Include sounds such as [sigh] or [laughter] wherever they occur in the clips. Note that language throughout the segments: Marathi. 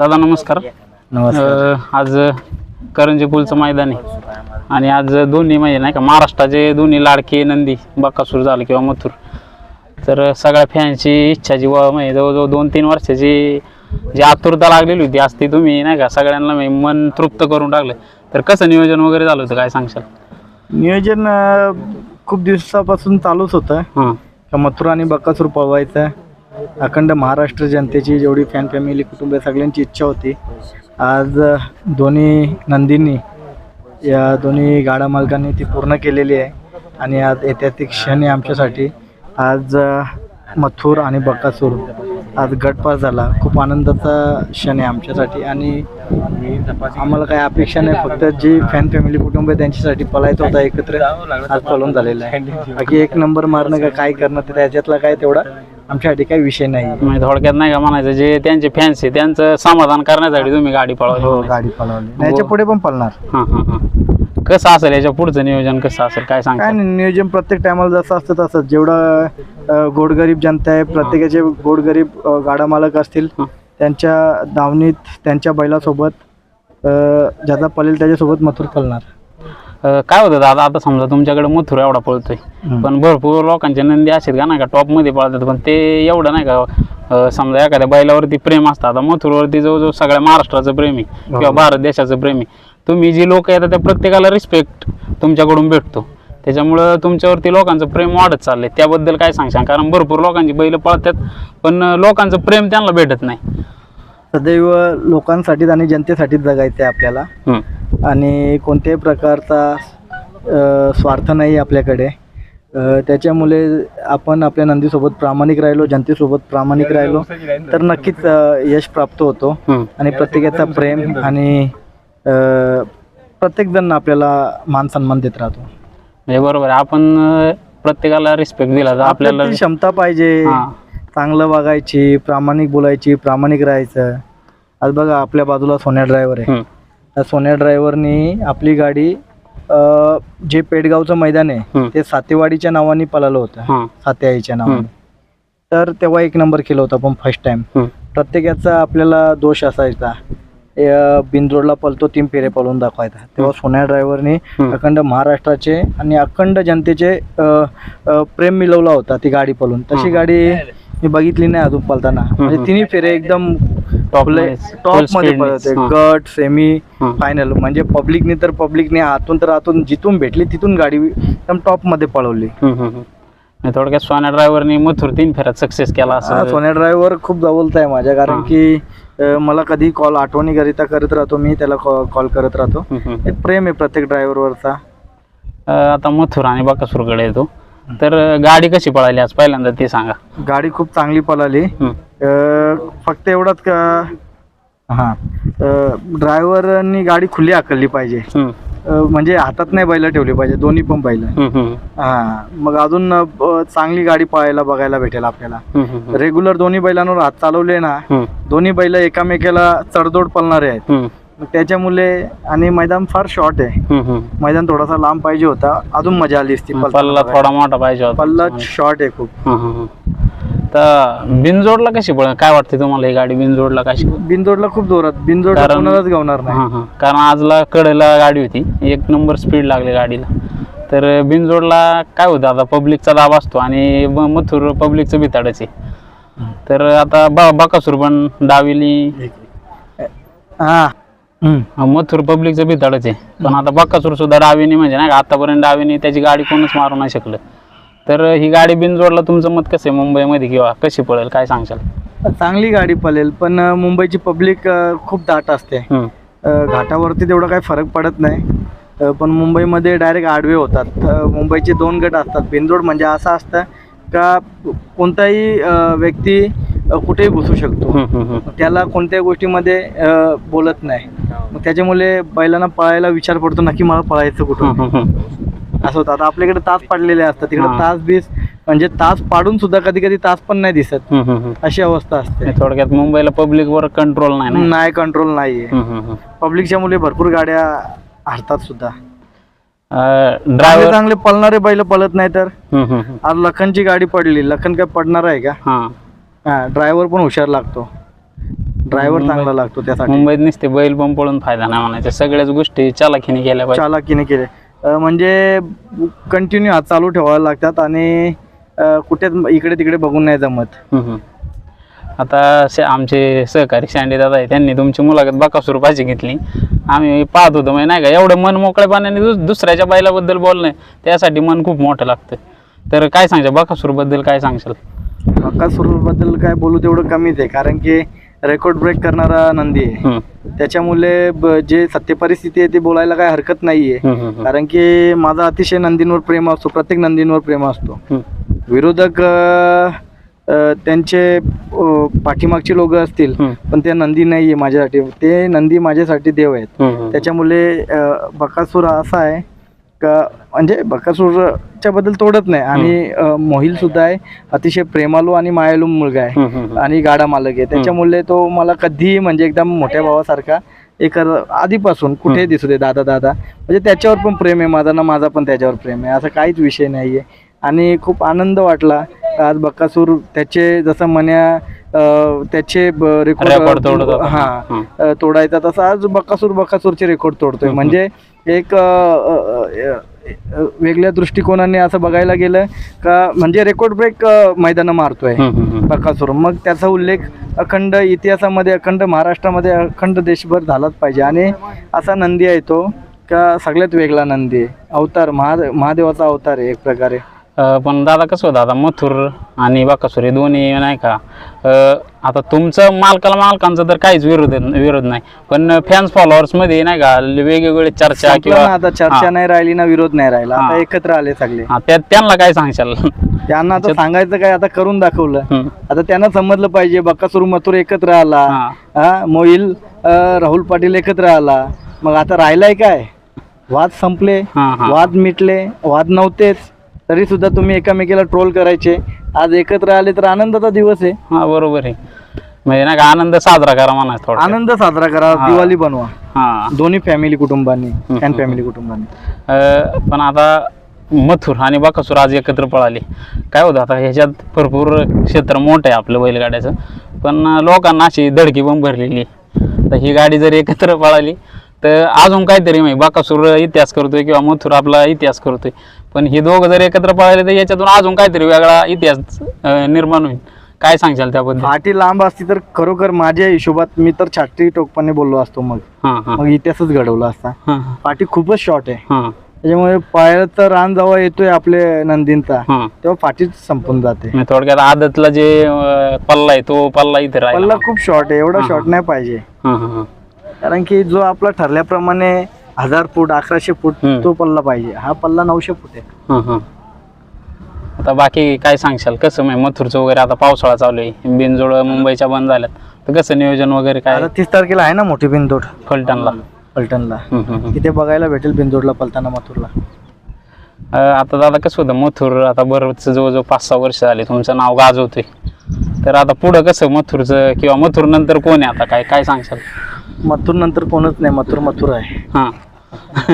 दादा नमस्कार. नमस्कार. अ, आज करंजी पुलचं मैदान आहे. आणि आज दोन्ही म्हणजे नाही का महाराष्ट्राचे दोन्ही लाडके नंदी बकासूर झालं किंवा मथुर. तर सगळ्या फॅनची इच्छा जी व म्हणजे जवळजवळ दोन तीन वर्षाची जी आतुरता लागलेली होती आज ती तुम्ही नाही का सगळ्यांना म्हणजे मन तृप्त करून टाकलं. तर कसं नियोजन वगैरे झालं होतं काय सांगशाल? नियोजन अं, खूप दिवसापासून चालूच होतं. हां. का मथुरा आणि बक्कासूर पळवायचं अखंड महाराष्ट्र जनतेची जेवढी फॅन फॅमिली कुटुंब सगळ्यांची इच्छा होती. आज दोन्ही नंदींनी या दोन्ही गाडा मालकांनी ती पूर्ण केलेली आहे. आणि आज ऐतिहासिक क्षण आहे आमच्यासाठी. आज मथुर आणि बकासूर. आज गटपास झाला. खूप आनंदाचा क्षण आहे आमच्यासाठी. आणि आम्हाला काही अपेक्षा नाही. फक्त जी फॅन फॅमिली कुटुंब आहे त्यांच्यासाठी पलायचं होता एकत्र. आज पळून झालेला आहे. बाकी एक नंबर मारणं का काय करणं ते त्याच्यातला काय तेवढा आमच्यासाठी काही विषय नाही. म्हणजे थोडक्यात नाही का म्हणायचं जे त्यांचे फॅन्स आहे त्यांचं समाधान करण्यासाठी तुम्ही गाडी पळवली हो म्हणायचं. गाडी पळवली. याच्यापुढे पण पळणार. हां हां हां. कसं असेल याच्या पुढचं नियोजन कसं असेल काय सांगता? काय नाही नियोजन प्रत्येक टायमाला जसं असतं तसंच जेवढं अं, गोरगरीब जनता आहे प्रत्येकाचे गोरगरीब अं, गाडा मालक असतील हं. त्यांच्या दावणीत त्यांच्या बैलासोबत अं, ज्याचा पळेल त्याच्यासोबत मथुर पळणार अं, काय होतं दादा आता समजा तुमच्याकडे मथुर एवढा पळतोय. पण भरपूर लोकांचे नंदी असेल का नाही का टॉपमध्ये पळतात पण ते एवढं नाही का अं, समजा एखाद्या बैलावरती प्रेम असतं आता मथुरवरती जवळजवळ सगळ्या महाराष्ट्राचं प्रेमी किंवा भारत देशाचं प्रेमी तुम्ही जी लोक येतात त्या प्रत्येकाला रिस्पेक्ट तुमच्याकडून भेटतो. त्याच्यामुळं तुमच्यावरती लोकांचं प्रेम वाढत चाललंय. त्याबद्दल काय सांगशाल? कारण भरपूर लोकांची बैल पळतात पण अं, लोकांचं प्रेम त्यांना भेटत नाही. सदैव लोकांसाठीच आणि जनतेसाठीच जगायचं आहे आपल्याला. आणि कोणत्याही प्रकारचा स्वार्थ नाही आपल्याकडे. त्याच्यामुळे आपण आपल्या नंदीसोबत प्रामाणिक राहिलो जनतेसोबत प्रामाणिक राहिलो तर नक्कीच यश प्राप्त होतो. आणि प्रत्येकाचा प्रेम आणि प्रत्येकजण आपल्याला मान सन्मान देत राहतो. म्हणजे बरोबर. आपण प्रत्येकाला रिस्पेक्ट दिला तर आपल्याला क्षमता पाहिजे. चांगलं वागायची प्रामाणिक बोलायची प्रामाणिक राहायचं. आज बघा आपल्या बाजूला सोन्या ड्रायव्हर आहे. सोन्या ड्रायव्हरनी आपली गाडी अ, जे पेडगावचं मैदान आहे. ते सातेवाडीच्या नावाने पळालं होतं हां सातेआईच्या नावाने तर तेव्हा एक नंबर केला होता पण फर्स्ट टाइम. प्रत्येकाचा आपल्याला दोष असायचा अ, बिनजोडला पळतो तीन फेरे पळवून दाखवायचा तेव्हा सोन्या ड्रायव्हरनी. अखंड महाराष्ट्राचे आणि अखंड जनतेचे अ, अ, प्रेम मिळवला होता ती गाडी पळून तशी. गाडी मी बघितली नाही अजून पळताना म्हणजे. तिन्ही फेरे एकदम टॉपमध्ये नेच. गट सेमी. फायनल म्हणजे पब्लिकने तर पब्लिकने आतून तर आतून जिथून भेटली तिथून गाडी एकदम टॉपमध्ये पळवली. थोडक्यात सोन्या ड्रायव्हरनी मथुर तीन फेऱ्यात सक्सेस केला असं सोन्या ड्रायव्हर खूप जवळचा आहे माझ्या कारण. की मला कधी कॉल आठवणी करिता करत राहतो मी त्याला कॉल करत राहतो. एक प्रेम आहे प्रत्येक ड्रायव्हरवरचा आता मथुर आणि बकासूरकडे येतो. तर गाडी कशी पळाली आज? पहिल्यांदा ते सांगा. गाडी खूप चांगली पळाली. अ, फक्त एवढंच का? हां. ड्रायव्हरनी गाडी खुली आखली पाहिजे. हम्म, अ, म्हणजे हातात नाही बैल ठेवली पाहिजे दोन्ही पण बैल. हम्म, हम्म, हा. मग अजून अ, ब- चांगली गाडी पळायला बघायला भेटेल आपल्याला. हम्म, हम्म, रेग्युलर दोन्ही बैलांवर हात चालवले ना हम्म, दोन्ही बैल एकामेकाला चढदोड पळणारे आहेत. हम्म, मग त्याच्यामुळे आणि मैदान फार शॉर्ट आहे. हम्म, हम्म. मैदान थोडासा लांब पाहिजे होता अजून मजा आली असती पल्ला. थोडा मोठा पाहिजे होता. पल्ला शॉर्ट आहे खूप. हम्म, हम्म, हम्म. तर बिनजोडला कशी पळ काय वाटते तुम्हाला ही गाडी बिनजोडला कशी? बिनजोडला खूप जोरात. बिनजोड कारण- कोणालाच गावणार नाही. हां हां. कारण आजला कडेला गाडी होती. एक नंबर स्पीड लागली गाडीला. तर बिनजोडला काय होतं आता पब्लिकचा दाब असतो आणि ब- मथुर पब्लिकचं बिताडच आहे. तर आता बा बाकासूर पण डावीली हा. मथुर पब्लिकचं बिताडच आहे. पण आता बाकासूर सुद्धा डावीने म्हणजे नाही का आतापर्यंत डावीने त्याची गाडी कोणच मारू नाही शकलं. तर ही गाडी बिनजोडला तुमचं मत कसं आहे? मुंबईमध्ये किंवा कशी पडेल काय सांगशाल? चांगली गाडी पळेल पण अ, मुंबईची पब्लिक खूप दाट असते. हम्म, अ, घाटावरती तेवढा काही फरक पडत नाही. अ, पण मुंबईमध्ये डायरेक्ट आडवे होतात. अ, मुंबईचे दोन गट असतात. बिनजोड म्हणजे असं असतं का कोणताही अ, व्यक्ती अ, कुठेही घुसू शकतो. हम्म, हम्म, हम्म. त्याला कोणत्याही गोष्टीमध्ये अ, बोलत नाही. मग त्याच्यामुळे बैलांना पळायला विचार पडतो नक्की मला पळायचं कुठून? हम्म, हम्म, हम्म. असं होतं. आता आपल्याकडे तास पडलेले असतात. तिकडे. तास बीस म्हणजे तास पाडून सुद्धा कधी कधी तास पण नाही दिसत. अशी अवस्था असते. थोडक्यात मुंबईला पब्लिकवर कंट्रोल नाही नाही कंट्रोल नाहीये. पब्लिकच्या मुले भरपूर गाड्या हरतात सुद्धा. ड्रायव्हर चांगले पळणारे बैल पळत नाही तर? आज लखनची गाडी पडली. लखन काय पडणार आहे का? हा. ड्रायव्हर पण हुशार लागतो. ड्रायव्हर चांगला लागतो त्यासाठी. मुंबईत नुसते बैल पण पळून फायदा नाही म्हणायचं. सगळ्याच गोष्टी चालाखीने केल्या पाहिजे. चालाकीने केले अं, म्हणजे कंटिन्यू हात चालू ठेवायला लागतात आणि अं, कुठे इकडे तिकडे बघून नाही जमत. आता शे- आमचे सहकारी शांडे दादा आहे त्यांनी तुमची मुलाखत बकासूर पाहिजे घेतली. आम्ही पाहत होतो म्हणजे नाही का एवढं मन मोकळेपणाने दुस दुसऱ्याच्या बैलाबद्दल बोलणं त्यासाठी मन खूप मोठं लागतं. तर काय सांगशाल बकासूरबद्दल काय सांगशाल बद्दल काय बोलू तेवढं कमीच आहे कारण की रेकॉर्ड ब्रेक करणारा नंदी आहे. त्याच्यामुळे ब- जे सत्य परिस्थिती आहे ते बोलायला काय हरकत नाहीये. कारण की माझा अतिशय नंदींवर प्रेम असतो प्रत्येक नंदींवर प्रेम असतो. विरोधक अ, अ, त्यांचे अ, पाठीमागची लोक असतील पण ते नंदी नाही आहे माझ्यासाठी. ते नंदी माझ्यासाठी देव आहेत. त्याच्यामुळे अ, बकासूर हा असा आहे का म्हणजे बकासूरच्या बद्दल तोडत नाही. आणि मोहिल सुद्धा आहे अतिशय प्रेमालू आणि मायालू मुलगा आहे. आणि गाडा मालक आहे. त्याच्यामुळे तो मला कधीही म्हणजे एकदम मोठ्या भावासारखा एक आधीपासून कुठेही दिसू दे दादा दादा. म्हणजे त्याच्यावर पण प्रेम आहे माझा ना माझा पण त्याच्यावर प्रेम आहे. असा काहीच विषय नाही आहे आणि खूप आनंद वाटला. आज बक्कासूर त्याचे जसं म्हण्या त्याचे होता. हा तोडायचा तसा आज बक्कासूर बक्कासूरचे रेकॉर्ड तोडतोय. म्हणजे एक वेगळ्या दृष्टिकोनाने असं बघायला गेलं का म्हणजे रेकॉर्ड ब्रेक मैदानं मारतोय. बकासूर मग त्याचा उल्लेख अखंड इतिहासामध्ये अखंड महाराष्ट्रामध्ये अखंड देशभर झालाच पाहिजे आणि असा नंदी आहे तो का सगळ्यात वेगळा नंदी आहे अवतार महा महादेवाचा अवतार आहे एक प्रकारे पण दादा कसं होतं आता मथुर आणि बाकासूर दोन्ही नाही का? अं, आता तुमचं मालकाला मालकांचं तर काहीच विरोध विरोध नाही. पण फॅन्स फॉलोअर्समध्ये नाही का वेगवेगळे चर्चा किंवा ना आता चर्चा. नाही राहिली ना विरोध नाही राहिला. आता. एकत्र आले सगळे. हा, त्या त्यांना काय सांगशाल? त्यांना आता सांगायचं काय आता करून दाखवलं. हम्म. आता त्यांना समजलं पाहिजे बकासूर मथुर एकत्र आला. हा. हा मोहिल अं, राहुल पाटील एकत्र आला. मग आता राहिलाय काय? वाद संपले. हा, हा. वाद मिटले. वाद नव्हतेच. तरी सुद्धा तुम्ही एकामेकीला ट्रोल करायचे. आज एकत्र आले तर आनंदाचा दिवस आहे. हा बरोबर आहे. म्हणजे नाही का आनंद साजरा करा म्हणा थोडा आनंद साजरा करा. दिवाळी बनवा. हा. दोन्ही फॅमिली कुटुंबांनी. फॅन फॅमिली कुटुंबांनी. अं, पण आता मथुर आणि बाकासूर आज एकत्र पळाले. काय होतं आता ह्याच्यात भरपूर क्षेत्र मोठं आहे आपलं बैलगाड्याचं. पण लोकांना अशी धडकी पण भरलेली आहे. तर ही गाडी जर एकत्र पळाली तर अजून काहीतरी माहिती बाकासूर इतिहास करतोय किंवा मथुर आपला इतिहास करतोय. पण हे दोघं जर एकत्र पळाले तर याच्यातून अजून काहीतरी वेगळा इतिहास अं, निर्माण होईल. काय सांगशाल त्याबद्दल? फाटी लांब असती तर खरोखर माझ्या हिशोबात मी तर छाटी टोकपणे बोललो असतो मग. हां हां. मग इतिहासच घडवला असता. हां फाटी खूपच शॉर्ट आहे. हां. त्याच्यामुळे पायाचा रान जेव्हा येतोय आपले नंदींचा. हां. तेव्हा फाटीच संपून जाते. म्हणजे थोडक्यात आदतला जे अं, पल्ला आहे तो पल्ला इथे राहिला. पल्ला खूप शॉर्ट आहे. एवढा शॉर्ट नाही पाहिजे. हां हां हां. कारण की जो आपला ठरल्याप्रमाणे हजार फूट अकराशे फूट हम्म. तो पल्ला पाहिजे. हा पल्ला नऊशे फूट आहे. हं, हं. आता बाकी काय सांगशाल? कसं म्हणजे मथुरचं वगैरे आता पावसाळा चालू आहे. बिनजोड मुंबईच्या बंद झाल्यात. तर कसं नियोजन वगैरे काय? आता तीस तारखेला आहे ना मोठी बिंदोड फलटणला. पलटणला हं, हं, हं. तिथे बघायला भेटेल बिंदोडला पलताना मथुरला. अं, आता दादा कसं होतं? मथुर आता बरंच जवळजवळ पाच सहा वर्ष झाले. तुमचं नाव गाजवतोय. तर आता पुढं कसं मथुरचं किंवा मथुर नंतर कोण आहे आता? काय काय सांगशाल? मथुर नंतर कोणच नाही मथुर मथुर आहे हां [laughs]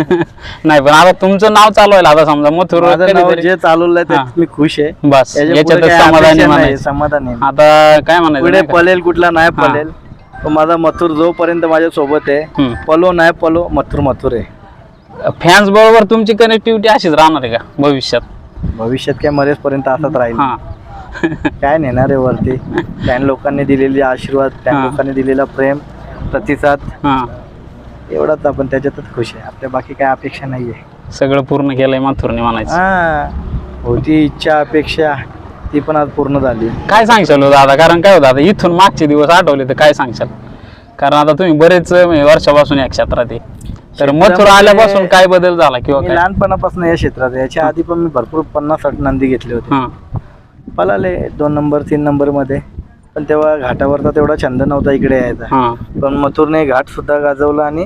नाही पण आता तुमचं नाव चालवायला आता समजा मथुर माझं नाव कधीतरी- जे चालवलंय हा. त्यात मी खुश आहे बस याच्यापुढे याच्यातच काही समाधानी अपेक्षा नाही, म्हणायचं समाधानी आहे. आता काय म्हणायचं पुढे? पलेल कुठला नाही हा. पलेल पण माझा मथुर जोपर्यंत माझ्या सोबत आहे. पलो नाही पलो मथुर मथुर आहे फॅन्स बरोबर तुमची कनेक्टिव्हिटी अशीच राहणार आहे का भविष्यात भविष्यात काय मरेसपर्यंत असंच राहील हा काय नेणार आहे वरती [laughs] फॅन लोकांनी दिलेले आशीर्वाद फॅन हा. लोकांनी दिलेला प्रेम प्रतिसाद. हा. एवढाच आपण त्याच्यातच खुश आहे. आपल्या बाकी काय अपेक्षा नाहीये. सगळं पूर्ण केलंय मथुरने म्हणायचं. हा. होती इच्छा अपेक्षा ती पण आज पूर्ण झाली. काय सांगशाल हो दादा? कारण काय होतं आता इथून मागचे दिवस आठवले तर काय सांगशाल? कारण आता तुम्ही बरेच म्हणजे वर्षापासून या क्षेत्रात आहे. तर मथुर आल्यापासून काय बदल झाला किंवा मी काय? लहानपणापासून या क्षेत्रात आहे. याच्या आधी पण मी भरपूर पन्नास साठ नंदी घेतले होते. हा. पळाले दोन नंबर तीन नंबरमध्ये. पण तेव्हा घाटावरचा तेवढा छंद नव्हता इकडे यायचा. हा. पण मथुरने घाट सुद्धा गाजवला आणि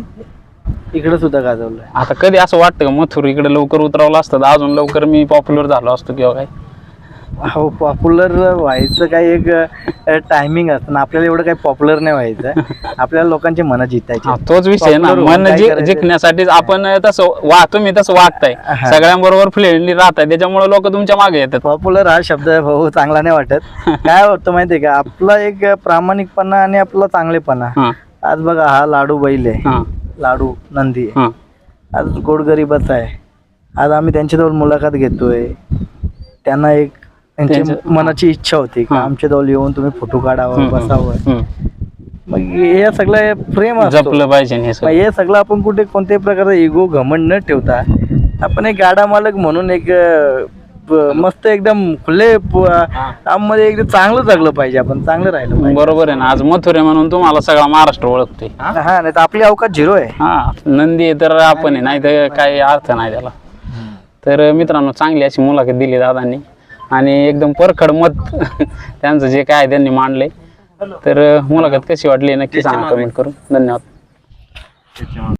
इकडे सुद्धा गाजवलं. आता कधी असं वाटतं का मथुर इकडे लवकर उतरवलं असतं तर अजून लवकर मी पॉप्युलर झालो असतो किंवा काय? हो पॉप्युलर व्हायचं काही एक टायमिंग असतं ना. आपल्याला एवढं काही पॉप्युलर नाही व्हायचं. [laughs] आपल्याला लोकांची मनं जितायची. तोच विषय ना. मन? जिंकण्यासाठीच आपण तसं वा तुम्ही तसं वागताय. सगळ्यांबरोबर फ्रेंडली राहताय. त्याच्यामुळे लोक तुमच्या मागे येतात. पॉप्युलर हा शब्द भाऊ चांगला नाही वाटत. [laughs] काय होतं माहितीये का? आपला एक प्रामाणिकपणा आणि आपला चांगलेपणा. आज बघा हा लाडू बैल आहे. हा. लाडू नंदी आहे. हा. आज गोडगरीबच आहे. आज आम्ही त्यांच्याजवळ मुलाखत घेतोय. त्यांना एक त्यांच्या- मनाची इच्छा होती की. आमच्या जवळ येऊन तुम्ही फोटो काढावं बसावं. मग हे सगळं प्रेम जपलं पाहिजे हे सगळं. हे आपण कुठे कोणत्याही प्रकारचा इगो घमंड न ठेवता आपण एक गाडा मालक म्हणून एक मस्त एकदम खुले मध्ये एकदम चांगलं जगलं पाहिजे आपण चांगलं राहिलं बरोबर आहे ना. आज मथुरे म्हणून तुम्हाला सगळा महाराष्ट्र ओळखतोय. हा? नाही तर आपली अवकाश झिरो आहे. हा नंदी आहे तर आपण आहे नाही तर काही अर्थ नाही त्याला. तर मित्रांनो चांगली अशी मुलाखत दिली दादांनी. आणि एकदम परखड मत [laughs] त्यांचं जे काय त्यांनी मांडले तर मुलाखत कशी वाटली नक्की सांगा कमेंट करून. धन्यवाद.